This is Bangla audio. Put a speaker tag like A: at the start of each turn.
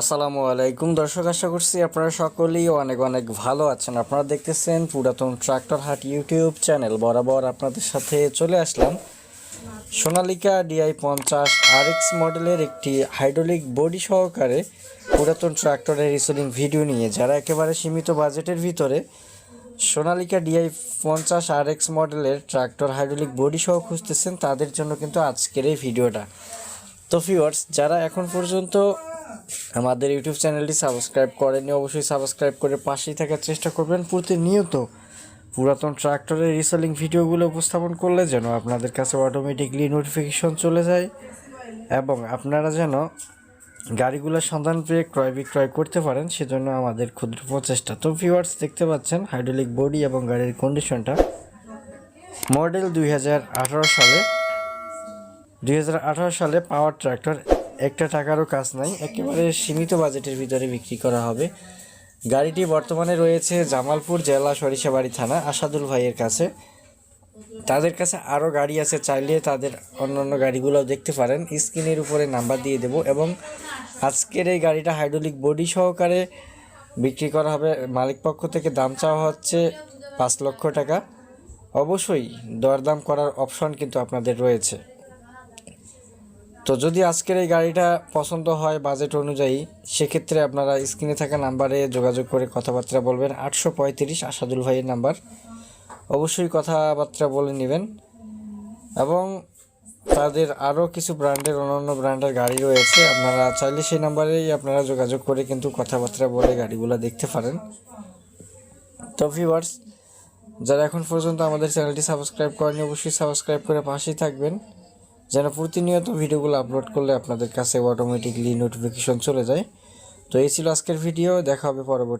A: আসসালামু আলাইকুম দর্শক, আশা করছি আপনারা সকলেই অনেক অনেক ভালো আছেন। আপনারা দেখতেছেন পুরাতন ট্রাক্টর হাট ইউটিউব চ্যানেল। বরাবর আপনাদের সাথে চলে আসলাম। সোনালিকা ডিআই পঞ্চাশ আরএক্স মডেলের একটি হাইড্রোলিক বডি সহকারে পুরাতন ট্রাক্টরের রিসোলিং ভিডিও নিয়ে, যারা একেবারে সীমিত বাজেটের ভিতরে সোনালিকা ডিআই পঞ্চাশ আরএক্স মডেলের ট্রাক্টর হাইড্রোলিক বডি সহ খুঁজতেছেন, তাদের জন্য কিন্তু আজকের এই ভিডিওটা। তো ভিউয়ার্স যারা এখন পর্যন্ত আমাদের ইউটিউব চ্যানেলটি সাবস্ক্রাইব করেনি অবশ্যই সাবস্ক্রাইব করে পাশেই থাকার চেষ্টা করবেন। প্রতিনিয়ত পুরাতন ট্রাক্টরের রিসেলিং ভিডিওগুলো উপস্থাপন করলে যেন আপনাদের কাছে অটোমেটিকলি নোটিফিকেশন চলে যায় এবং আপনারা যেন গাড়িগুলোর সন্ধান পেয়ে ক্রয় বিক্রয় করতে পারেন, সেজন্য আমাদের ক্ষুদ্র প্রচেষ্টা। তো ভিউয়ার্স দেখতে পাচ্ছেন হাইড্রোলিক বডি এবং গাড়ির কন্ডিশনটা মডেল দুই হাজার আঠারো সালে, দুই হাজার আঠারো সালে পাওয়ার ট্রাক্টর একটা টাকারও কাজ নাই। একেবারে সীমিত বাজেটের ভিতরে বিক্রি করা হবে। গাড়িটি বর্তমানে রয়েছে জামালপুর জেলা সরিষাবাড়ি থানা, আসাদুল ভাইয়ের কাছে। তাদের কাছে আরও গাড়ি আছে, চাইলে তাদের অন্যান্য গাড়িগুলোও দেখতে পারেন। স্ক্রিনের উপরে নাম্বার দিয়ে দেব এবং আজকের এই গাড়িটা হাইড্রোলিক বডি সহকারে বিক্রি করা হবে। মালিক পক্ষ থেকে দাম চাওয়া হচ্ছে পাঁচ লক্ষ টাকা। অবশ্যই দরদাম করার অপশন কিন্তু আপনাদের রয়েছে। তো যদি আজকের এই গাড়িটা পছন্দ হয় বাজেট অনুযায়ী, সেক্ষেত্রে আপনারা স্ক্রিনে থাকা নাম্বারে যোগাযোগ করে কথাবার্তা বলবেন। আটশো পঁয়ত্রিশ আসাদুল ভাইয়ের নাম্বার অবশ্যই কথাবার্তা বলে নেবেন। এবং তাদের আরও কিছু ব্র্যান্ডের, অন্যান্য ব্র্যান্ডের গাড়ি রয়েছে। আপনারা চাইলে সেই নাম্বারেই আপনারা যোগাযোগ করে কিন্তু কথাবার্তা বলে গাড়িগুলো দেখতে পারেন। তো ভিউয়ার্স যারা এখন পর্যন্ত আমাদের চ্যানেলটি সাবস্ক্রাইব করেনি অবশ্যই সাবস্ক্রাইব করে পাশেই থাকবেন। যেন প্রতিনিয়ত ভিডিওগুলো আপলোড করলে আপনাদের কাছে অটোমেটিকলি নোটিফিকেশন চলে যায়। তো এই ছিল আজকের ভিডিও দেখা হবে পরবর্তী